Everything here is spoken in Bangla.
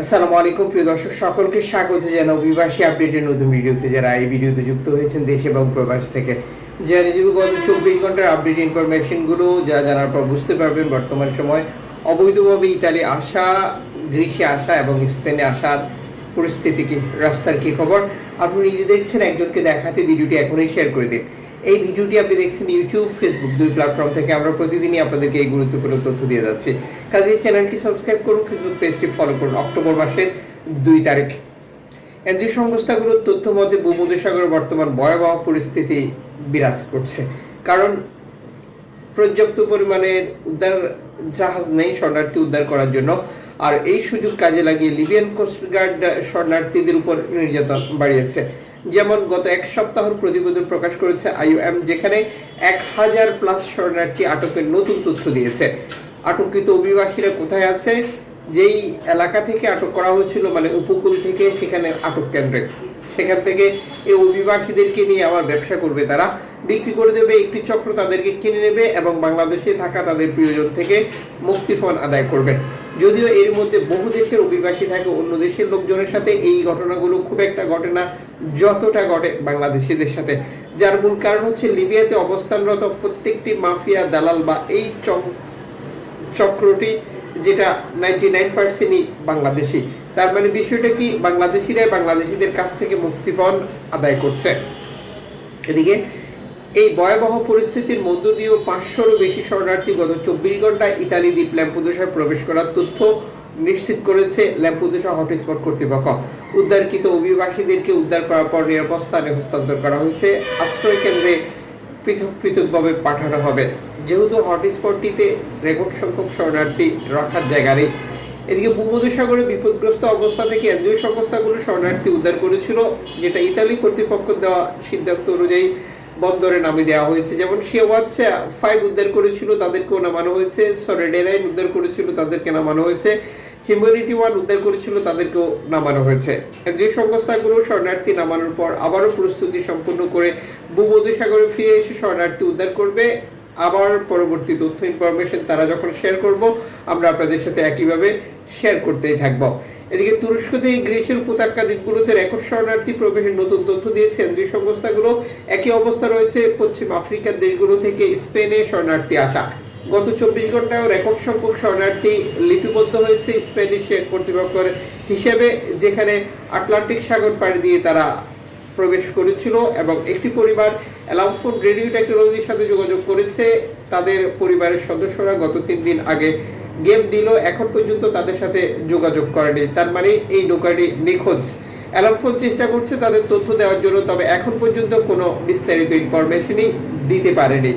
আসসালামু আলাইকুম, প্রিয় দর্শক, সকলকে স্বাগত জানাই অভিবাসী আপডেটের নতুন ভিডিওতে। যারা এই ভিডিওতে যুক্ত হয়েছেন দেশ এবং প্রবাস থেকে জেনে দিব গত চব্বিশ ঘণ্টার আপডেট ইনফরমেশনগুলো যা জানার পর বুঝতে পারবেন বর্তমান সময় অবৈধভাবে ইতালি আসা, গ্রিসে আসা এবং স্পেনে আসার পরিস্থিতি কি, রাস্তার কি খবর? আপনি নিজে দেখছেন, একজনকে দেখাতে ভিডিওটি এখনই শেয়ার করে দিন। এই ভিডিওটি আপনি দেখছেন ইউটিউব ফেসবুক দুই প্ল্যাটফর্ম থেকে। আমরা প্রতিদিনই আপনাদেরকে এই গুরুত্বপূর্ণ তথ্য দিয়ে যাচ্ছি। কাজে এই চ্যানেলটি সাবস্ক্রাইব করুন ফেসবুক পেজটি ফলো করুন। অক্টোবর মাসের দুই তারিখ। এনজিও সংস্থাগুলোর তথ্য মতে ভূমধ্যসাগরে বর্তমান ভয়াবহ পরিস্থিতি বিরাজ করছে। কারণ, পর্যাপ্ত পরিমাণের উদ্ধার জাহাজ নেই শরণার্থী উদ্ধার করার জন্য। আর এই সুযোগ কাজে লাগিয়ে লিবিয়ান কোস্টগার্ড শরণার্থীদের উপর নির্যাতন বাড়িয়েছে। যেমন গত এক সপ্তাহের প্রতিবেদন প্রকাশ করেছে আইওএম, যেখানে এক হাজার প্লাস শরণার্থী আটকের নতুন তথ্য দিয়েছে। আটকিত অভিবাসীরা কোথায় আছে? যেই এলাকা থেকে আটক করা হয়েছিল মানে উপকূল থেকে সেখানে আটক কেন্দ্রে। সেখান থেকে এই অভিবাসীদেরকে নিয়ে আবার ব্যবসা করবে তারা। বিক্রি করে দেবে, একটি চক্র তাদেরকে কিনে নেবে এবং বাংলাদেশে থাকা তাদের প্রিয়জন থেকে মুক্তিপণ আদায় করবে। যদিও এর মধ্যে বহু দেশের অভিবাসী থাকে, অন্য দেশের লোকজনের সাথে এই ঘটনাগুলো খুব একটা ঘটে না, যতটা ঘটে বাংলাদেশিদের সাথে। যার মূল কারণ হচ্ছে লিবিয়াতে অবস্থানরত প্রত্যেকটি মাফিয়া দালাল বা এই চক- চক্রটি যেটা নাইনটি নাইন পার্সেন্টই বাংলাদেশি। তার মানে বিষয়টা কি? বাংলাদেশিরাই বাংলাদেশিদের কাছ থেকে মুক্তিপণ আদায় করছে। এদিকে এই ভয়াবহ পরিস্থিতির মধ্য দিয়েও পাঁচশোরও বেশি শরণার্থী গত চব্বিশ ঘন্টায় ইতালি দ্বীপ ল্যাম্পুদোসায় প্রবেশ করার তথ্য নিশ্চিত করেছে ল্যাম্পুদোসা হটস্পট কর্তৃপক্ষ। উদ্ধারকৃত অভিবাসীদেরকে উদ্ধার করার পর নিরাপদ স্থানে হস্তান্তর করা হয়েছে। আশ্রয় কেন্দ্রে পৃথক পৃথকভাবে পাঠানো হবে। যেহেতু হটস্পটটিতে রেকর্ড সংখ্যক শরণার্থী রাখার জায়গা নেই। এদিকে ভূমধ্যসাগরে বিপদগ্রস্ত অবস্থা থেকে এনজিও সংস্থাগুলো শরণার্থী উদ্ধার করেছিল, যেটা ইতালি কর্তৃপক্ষ দেওয়া সিদ্ধান্ত অনুযায়ী বন্দরে নামিয়ে দেওয়া হয়েছে। যেমন শিয়াওয়াচ্ছে ফাইভ উদ্ধার করেছিল, তাদেরকেও নামানো হয়েছে। সরেডেলাইন উদ্ধার করেছিল, তাদেরকে নামানো হয়েছে। হিউম্যানিটি ওয়ান উদ্ধার করেছিল, তাদেরকেও নামানো হয়েছে। যে সংস্থাগুলো শরণার্থী নামানোর পর আবারও প্রস্তুতি সম্পূর্ণ করে ভূমধ্যসাগরে ফিরে এসে শরণার্থী উদ্ধার করবে। আবার পরবর্তী তথ্য ইনফরমেশন তারা যখন শেয়ার করব, আমরা আপনাদের সাথে একইভাবে শেয়ার করতেই থাকব। এদিকে তুরস্ক থেকে গ্রিসের উপত্যকা দ্বীপগুলোতে রেকর্ড শরণার্থী প্রবেশের নতুন তথ্য দিয়েছেন। দুই সংস্থাগুলো একই অবস্থা রয়েছে। পশ্চিম আফ্রিকার দেশগুলো থেকে স্পেনে শরণার্থী আসা। গত চব্বিশ ঘন্টায় রেকর্ড সংখ্যক শরণার্থী লিপিবদ্ধ হয়েছে স্প্যানিশ কর্তৃপক্ষের হিসেবে, যেখানে আটলান্টিক সাগর পাড়ি দিয়ে তারা প্রবেশ করেছিল এবং একটি পরিবার অ্যালামফোন রেডিও টেকনোলজির সাথে যোগাযোগ করেছে। তাদের পরিবারের সদস্যরা গত তিন দিন আগে গেম দিল, এখন পর্যন্ত তাদের সাথে যোগাযোগ করেনি। তার মানে এই নৌকাটি নিখোঁজ। অ্যালামফোন চেষ্টা করছে তাদের তথ্য দেওয়ার জন্য, তবে এখন পর্যন্ত কোনো বিস্তারিত ইনফরমেশনই দিতে পারেনি।